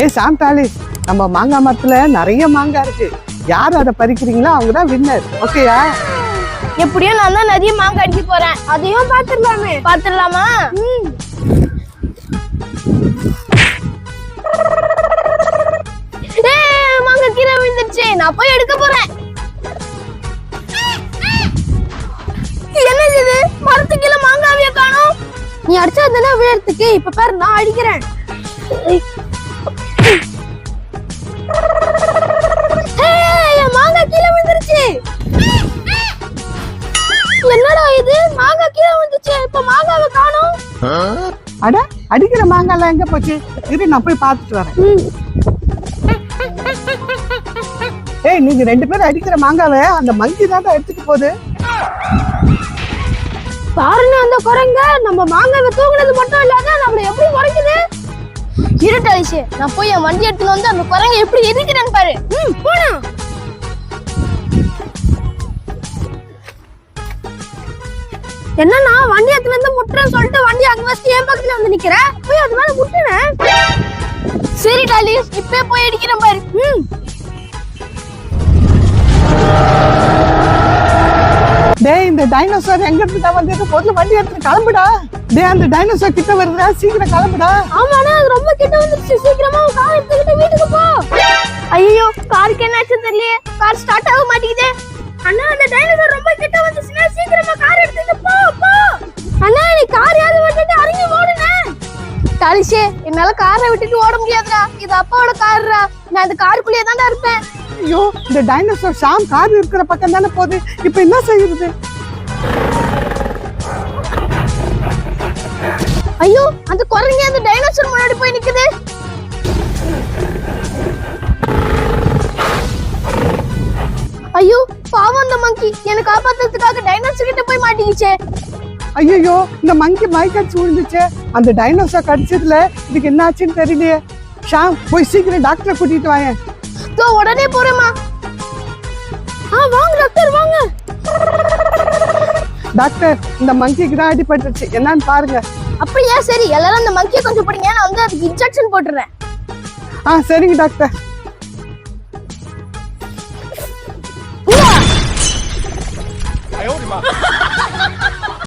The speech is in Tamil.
ஏ சாந்தாலி நம்ம மாங்காய் மரத்துல நிறைய மாங்காய் இருக்கு. யார் அதை பறிக்கிறீங்களோ அவங்க தான் வின்னர் ஓகேயா எப்படியும் நான் தான் நிறைய மாங்காய் அடிக்க போறேன். அதையும் பாத்துடலாமே பாத்துடலாமா மாங்காய் கீழே விழுந்துருச்சு. நான் போய் எடுக்க போறேன். நீ அடிச்சா தானே விழறதுக்கு. இப்ப பாரு நான் அடிக்கிறேன். மாங்காய் கீழே விழுந்துருச்சு. என்னடா இது? மாங்காய் கீழே வந்துச்சு இப்ப மாங்காவை காணோம். அட அடிக்கிற மாங்காய்லாம் எங்க போச்சு? இரு நான் போய் பார்த்துட்டு வரேன். ஏய் நீங்க ரெண்டு பேரும் அடிக்கிற மாங்காவை அந்த மங்கி தான் எடுத்துட்டு போகுது. பாருங்க அந்த குரங்க. நம்ம மாங்காவை தூங்குனது மட்டும் இல்லாத நம்மள எப்படி குறைக்குது? இருட்டாயிச்சு நான் போய் என் வண்டி எடுத்துன்னு வந்து அந்த குரங்க எப்படி எரிக்கிறேன்னு பாரு. ம் போனா என்னன்னா வண்டி எடுத்துன்னு வந்து முட்டுறேன்னு சொல்லிட்டு வண்டி அங்க வச்சு என் பக்கத்துல வந்து நிக்கிற? போய் அது மேல முட்டுனேன். சரி டாலி இப்பே போய் அடிக்கிறேன் பாரு. ம். இந்த டைனோசர் எங்க இருந்து தான் வந்தது? முதல்ல வண்டி எடுத்து கிளம்புடா. டேய் அந்த டைனோசர் கிட்ட வருதுடா சீக்கிரம் கிளம்புடா. ஆமாண்ணா அது ரொம்ப கிட்ட வந்துருச்சு. சீக்கிரமா கார் எடுத்துக்கிட்டு வீட்டுக்கு போ. ஐயோ காருக்கு என்னாச்சு தெரியலையே. கார் ஸ்டார்ட் ஆக மாட்டேங்குதே. அண்ணா அந்த டைனோசர் ரொம்ப கிட்ட வந்துச்சுன்னா சீக்கிரமா கார் எடுத்துட்டு போ போ. அண்ணா நீ கார் யாவது விட்டுட்டு இறங்கி ஓடுனே? காலிஷே என்னால காரை விட்டுட்டு ஓட முடியாதுடா. இது அப்பாவோட கார்ரா. நான் அந்த காருக்குள்ளேயே தான்டா இருப்பேன். ஐயோ இந்த டைனோசர் ஷாம் கார் இருக்கிற பக்கம் தானே போகுது. இப்போ என்ன செய்யுது பாவம் அந்த மங்கி என்னை காப்பாத்துறதுக்காக டைனோசர் கிட்ட போய் மாட்டிக்கிச்சே. ஐயோ இந்த மங்கி மயக்கடிச்சு விழுந்துச்சு. அந்த டைனோசர் கடிச்சதுல இதுக்கு என்ன ஆச்சுன்னு தெரியலையே. ஷாம் போய் சீக்கிரம் டாக்டரை கூட்டிட்டு வாங்க தோ உடனே போறேம்மா. ஆ வாங்க டாக்டர் வாங்க. டாக்டர் இந்த மங்கிக்கு தான் அடிபட்டுருச்சு. என்னன்னு பாருங்க. அப்படியா சரி. எல்லாரும் அந்த மங்கியை கொஞ்சம் பிடிங்க. நான் வந்து அதுக்கு இன்ஜெக்ஷன் போட்டுறேன். ஆ சரிங்க டாக்டர் Bye.